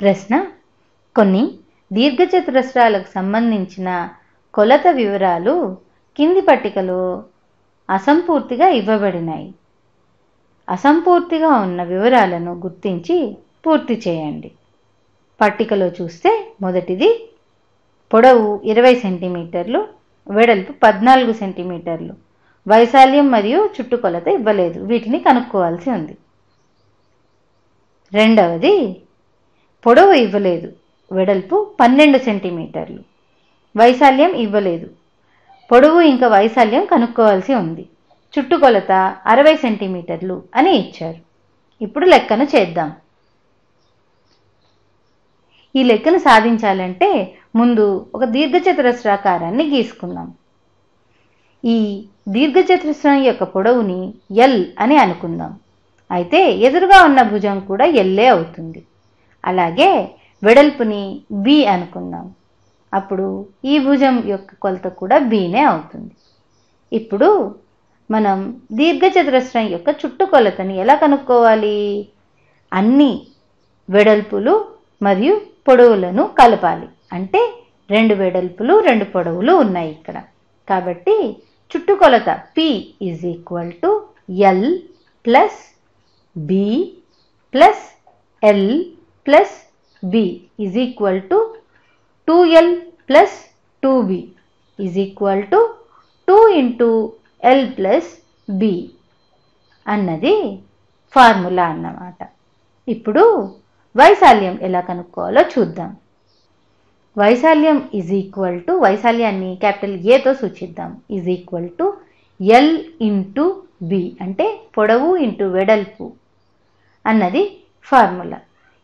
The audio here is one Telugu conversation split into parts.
ప్రశ్న. కొన్ని దీర్ఘచతురస్రాలకు సంబంధించిన కొలత వివరాలు కింది పట్టికలో అసంపూర్తిగా ఇవ్వబడినాయి. అసంపూర్తిగా ఉన్న వివరాలను గుర్తించి పూర్తి చేయండి. పట్టికలో చూస్తే మొదటిది పొడవు ఇరవై సెంటీమీటర్లు వెడల్పు పద్నాలుగు సెంటీమీటర్లు. వైశాల్యం మరియు చుట్టుకొలత ఇవ్వలేదు. వీటిని కనుక్కోవాల్సి ఉంది. రెండవది పొడవు ఇవ్వలేదు. వెడల్పు పన్నెండు సెంటీమీటర్లు. వైశాల్యం ఇవ్వలేదు. పొడవు ఇంకా వైశాల్యం కనుక్కోవాల్సి ఉంది. చుట్టుకొలత అరవై సెంటీమీటర్లు అని ఇచ్చారు. ఇప్పుడు లెక్కను చేద్దాం. ఈ లెక్కను సాధించాలంటే ముందు ఒక దీర్ఘచతురస్రాకారాన్ని గీసుకుందాం. ఈ దీర్ఘచతురస్రం యొక్క పొడవుని ఎల్ అని అనుకుందాం. అయితే ఎదురుగా ఉన్న భుజం కూడా ఎల్లే అవుతుంది? అలాగే వెడల్పుని బి అనుకుందాం. అప్పుడు ఈ భుజం యొక్క కొలత కూడా బీనే అవుతుంది. ఇప్పుడు మనం దీర్ఘచతురస్రం యొక్క చుట్టుకొలతని ఎలా కనుక్కోవాలి? అన్ని వెడల్పులు మరియు పొడవులను కలపాలి. అంటే రెండు వెడల్పులు రెండు పొడవులు ఉన్నాయి ఇక్కడ. కాబట్టి చుట్టుకొలత P is equal to L plus B plus L plus B is equal to two L plus two B is equal to two into L plus B అన్నది ఫార్ములా అన్నమాట. ఇప్పుడు వైశాల్యం ఎలా కనుక్కోవాలో చూద్దాం. వైశాల్యం ఈజ్ ఈక్వల్ టు వైశాల్యాన్ని క్యాపిటల్ ఏతో సూచిద్దాం. Is equal to L into B అంటే పొడవు ఇంటూ వెడల్పు అన్నది ఫార్ములా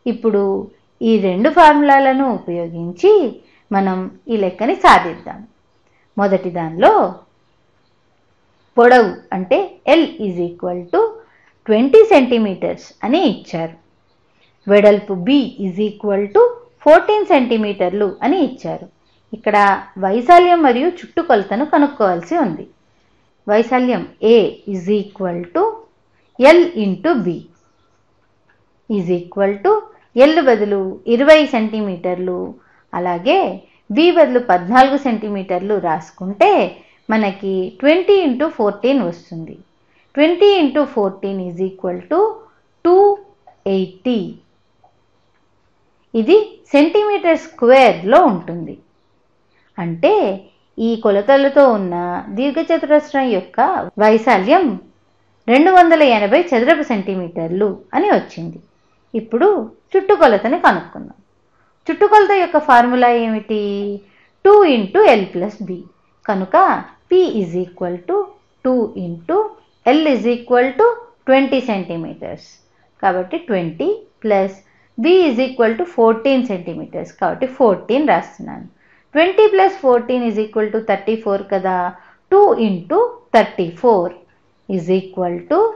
ఇప్పుడు ఈ రెండు ఫార్ములాలను ఉపయోగించి మనం ఈ లెక్కని సాధిద్దాం. మొదటి దానిలో పొడవు అంటే L is equal to twenty centimetres అని ఇచ్చారు. వెడల్పు B is equal to fourteen సెంటీమీటర్లు అని ఇచ్చారు. ఇక్కడ వైశాల్యం మరియు చుట్టుకొలతను కనుక్కోవాల్సి ఉంది. వైశాల్యం A is equal to L into B is equal to L బదులు ఇరవై సెంటీమీటర్లు అలాగే బి బదులు పద్నాలుగు సెంటీమీటర్లు రాసుకుంటే మనకి ట్వంటీ ఇంటూ ఫోర్టీన్ వస్తుంది. Twenty into fourteen is equal to two eighty. ఇది సెంటీమీటర్ స్క్వేర్లో ఉంటుంది. అంటే ఈ కొలతలతో ఉన్న దీర్ఘచతురస్రం యొక్క వైశాల్యం రెండు వందల ఎనభై చదరపు సెంటీమీటర్లు అని వచ్చింది. ఇప్పుడు చుట్టుకొలతని కనుక్కుందాం. చుట్టుకొలత యొక్క ఫార్ములా ఏమిటి? Two into L plus B. కనుక P is equal to two into L is equal to twenty centimetres. కాబట్టి twenty plus B is equal to fourteen centimetres. కాబట్టి ఫోర్టీన్ రాస్తున్నాను. Twenty plus fourteen is equal to thirty four కదా? Two into thirty four is equal to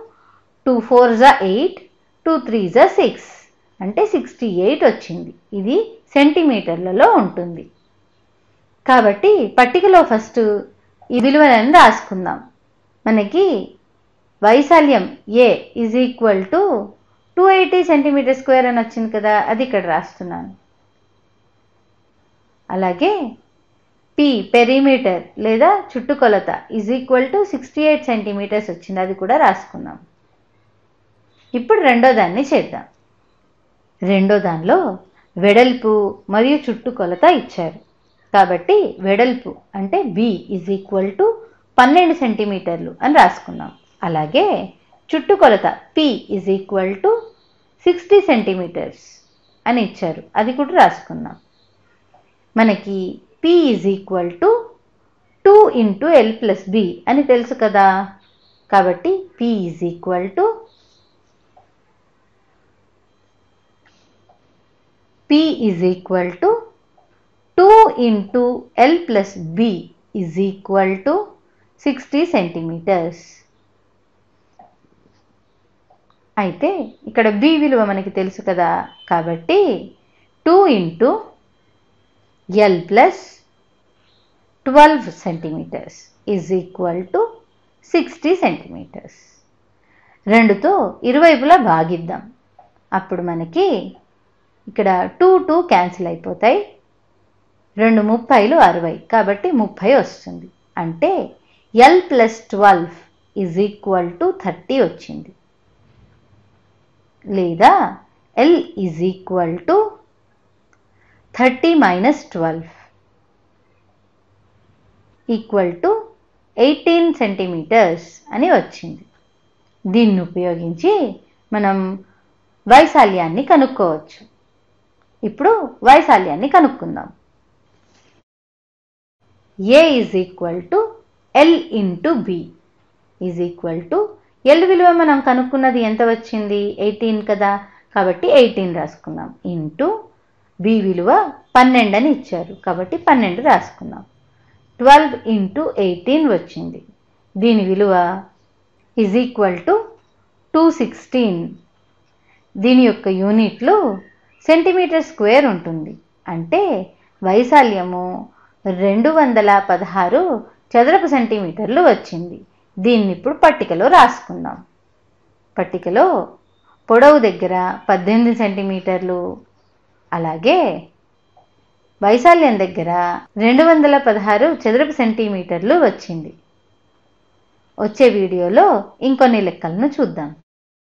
two four జా ఎయిట్ టూ త్రీ జా సిక్స్ అంటే సిక్స్టీ ఎయిట్ వచ్చింది. ఇది సెంటీమీటర్లలో ఉంటుంది. కాబట్టి పట్టికలో ఫస్ట్ ఈ విలువలను రాసుకుందాం. మనకి వైశాల్యం A is equal to two eighty centimetre square అని వచ్చింది కదా అది ఇక్కడ రాస్తున్నాను. అలాగే పి పెరీమీటర్ లేదా చుట్టుకొలత is equal to sixty eight centimetres వచ్చింది అది కూడా రాసుకున్నాం ఇప్పుడు రెండో దాన్ని చేద్దాం. రెండో దానిలో వెడల్పు మరియు చుట్టుకొలత ఇచ్చారు. కాబట్టి వెడల్పు అంటే బి ఈజ్ ఈక్వల్ టు పన్నెండు సెంటీమీటర్లు అని రాసుకున్నాం. అలాగే చుట్టుకొలత P is equal to sixty centimetres అని ఇచ్చారు. అది కూడా రాసుకున్నాం. మనకి P is equal to two into L plus B అని తెలుసు కదా. కాబట్టి P is equal to P is equal to two into L plus B is equal to sixty centimetres అయితే ఇక్కడ బి విలువ మనకి తెలుసు కదా కాబట్టి two into L plus twelve centimetres is equal to sixty centimetres రెండుతో ఇరువైపులా భాగిద్దాం. అప్పుడు మనకి ఇక్కడ టూ టూ క్యాన్సిల్ అయిపోతాయి. రెండు ముప్పైలు అరవై. కాబట్టి ముప్పై వస్తుంది. అంటే L plus twelve is equal to thirty వచ్చింది. లేదా L is equal to thirty minus twelve equal to eighteen centimetres అని వచ్చింది. దీన్ని ఉపయోగించి మనం వైశాల్యాన్ని కనుక్కోవచ్చు. ఇప్పుడు వైశాల్యాన్ని కనుక్కుందాం. A is equal to L into B is equal to L విలువ మనం కనుక్కున్నది ఎంత వచ్చింది? ఎయిటీన్ కదా? కాబట్టి ఎయిటీన్ రాసుకుందాం. ఇంటూ బి విలువ పన్నెండు అని ఇచ్చారు. కాబట్టి పన్నెండు రాసుకుందాం. ట్వెల్వ్ ఇంటూ ఎయిటీన్ వచ్చింది. దీని విలువ is equal to two sixteen దీని యొక్క యూనిట్లు సెంటీమీటర్ స్క్వేర్ ఉంటుంది. అంటే వైశాల్యము రెండు వందల పదహారు చదరపు సెంటీమీటర్లు వచ్చింది. దీన్ని ఇప్పుడు పట్టికలో రాసుకుందాం. పట్టికలో పొడవు దగ్గర పద్దెనిమిది సెంటీమీటర్లు అలాగే వైశాల్యం దగ్గర రెండు వందల పదహారు చదరపు సెంటీమీటర్లు వచ్చింది. వచ్చే వీడియోలో ఇంకొన్ని లెక్కలను చూద్దాం.